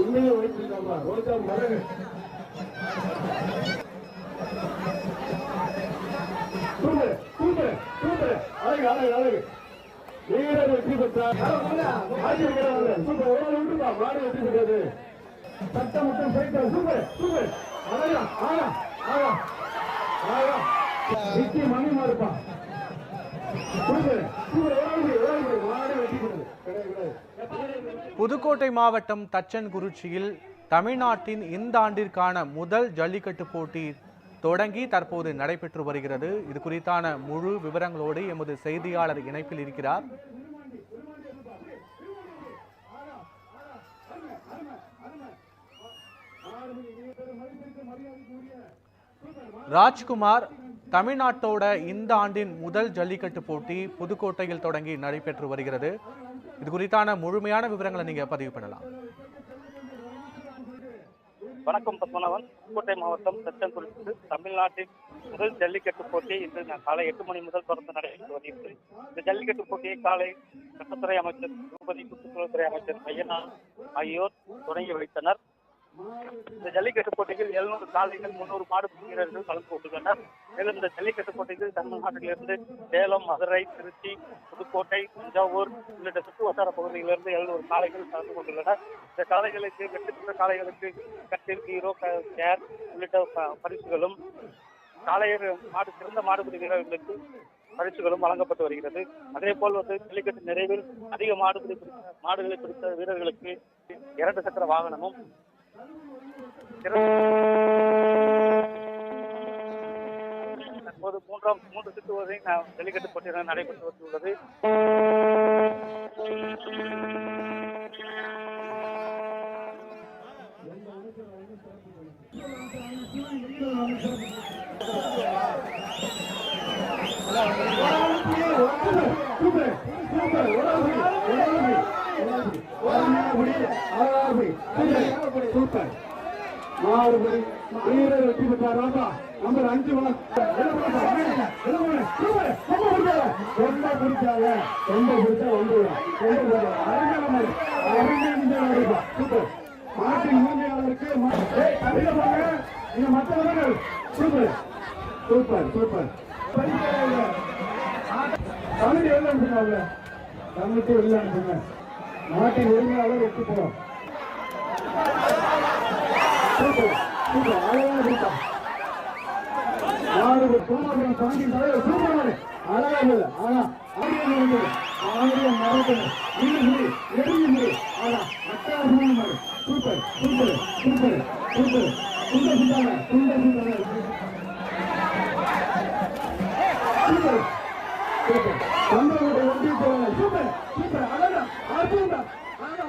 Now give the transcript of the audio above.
உண்மையை உழைச்சிருக்காமா ரோஜா மரங்கள் super super super அழகு அழகு அழகு வீரர் வெற்றி பெற்றார் ஆட்சி வைக்கிறாங்க சூப்பர் ஒரு ஆள் விட்டுருப்பா மாடு வெற்றி பெற்றது சட்டம் முட்டம் சைக்கிள் சூப்பர் சூப்பர் அழகா ஆகா ஆகா ஆகா விக்கி மணி மாறுப்பா புதுக்கோட்டை மாவட்டம் தச்சன் தமிழ்நாட்டின் இந்த ஆண்டிற்கான முதல் ஜல்லிக்கட்டு போட்டி தொடங்கி தற்போது நடைபெற்று வருகிறது. இது குறித்தான முழு விவரங்களோடு எமது செய்தியாளர் இணைப்பில் இருக்கிறார். ராஜ்குமார் தமிழ்நாட்டோட இந்த ஆண்டின் முதல் ஜல்லிக்கட்டு போட்டி புதுக்கோட்டையில் தொடங்கி நடைபெற்று வருகிறது. இது குறித்தான முழுமையான விவரங்களை நீங்க பதிவு பண்ணலாம். வணக்கம் பத்மநாபன். புதுக்கோட்டை மாவட்டம் தச்சங்குறிச்சி தமிழ்நாட்டின் முதல் ஜல்லிக்கட்டு போட்டி இன்று காலை எட்டு மணி முதல் தொடர்ந்து நடைபெற்று வருகிறது. இந்த ஜல்லிக்கட்டு போட்டியை காலை சட்டத்துறை அமைச்சர் திருப்பதி சுற்றுச்சூழல்துறை அமைச்சர் மையனா ஆகியோர் தொடங்கி வைத்தனர். இந்த ஜல்லிக்கட்டு போட்டியில் எழுநூறு காலைகள் முன்னூறு மாடு வீரர்கள் கலந்து கொண்டுள்ளனர். மேலும் இந்த ஜல்லிக்கட்டு போட்டியில் தமிழ்நாட்டிலிருந்து சேலம் மதுரை திருச்சி புதுக்கோட்டை தஞ்சாவூர் உள்ளிட்ட சுற்று வட்டார பகுதியிலிருந்து எழுநூறு காலைகள் கலந்து கொண்டுள்ளனர். இந்த காளைகளுக்கு வெற்றி பெற்ற காளைகளுக்கு கட்டில் ஹீரோ கேர் சேர் உள்ளிட்ட ப- பரிசுகளும் காளையர் மாடு சிறந்த மாடுபிடி வீரர்களுக்கு பரிசுகளும் வழங்கப்பட்டு வருகிறது. அதே போல் வந்து ஜல்லிக்கட்டு நிறைவில் அதிக மாடுபிடி மாடுகளை பிடித்த வீரர்களுக்கு இரண்டு சக்கர வாகனமும் தற்போது மூன்றாம் மூன்று சுற்று வரை ஜல்லிக்கட்டு போட்டியாக நடைபெற்று வந்துள்ளது. Super super. ஒரு வீரர் வெற்றி பெற்றார். ராபா நம்பர் அஞ்சு ரொம்ப பிடிச்சாங்க ரொம்ப பிடிச்சா உரிமையாளருக்கு மற்றவர்கள் சூப்பர் சூப்பர் சூப்பர் நாட்டின் உரிமையாளர் ஒத்து போறோம் சூப்பர் சூப்பர் அழகான கூட்டம் ஆறு கோமாபுரம் சாந்தியின் தலைவர் சூப்பர் மாடு அழகா இருந்தது ஆனா ஆடியம் இருந்தது ஆடியம் மறக்கணும் இன்னும் முடி எரிஞ்சு முடி ஆனா அட்டாசமான மாடு சூப்பர் சூப்பர் சூப்பர் சூப்பர் சுண்ட சுண்டாங்க சுண்ட சுண்டாங்க சூப்பர் சூப்பர் சந்திரனுடைய ஒன்றிய சூப்பர் சூப்பர் அழகா அற்புதம் அழகா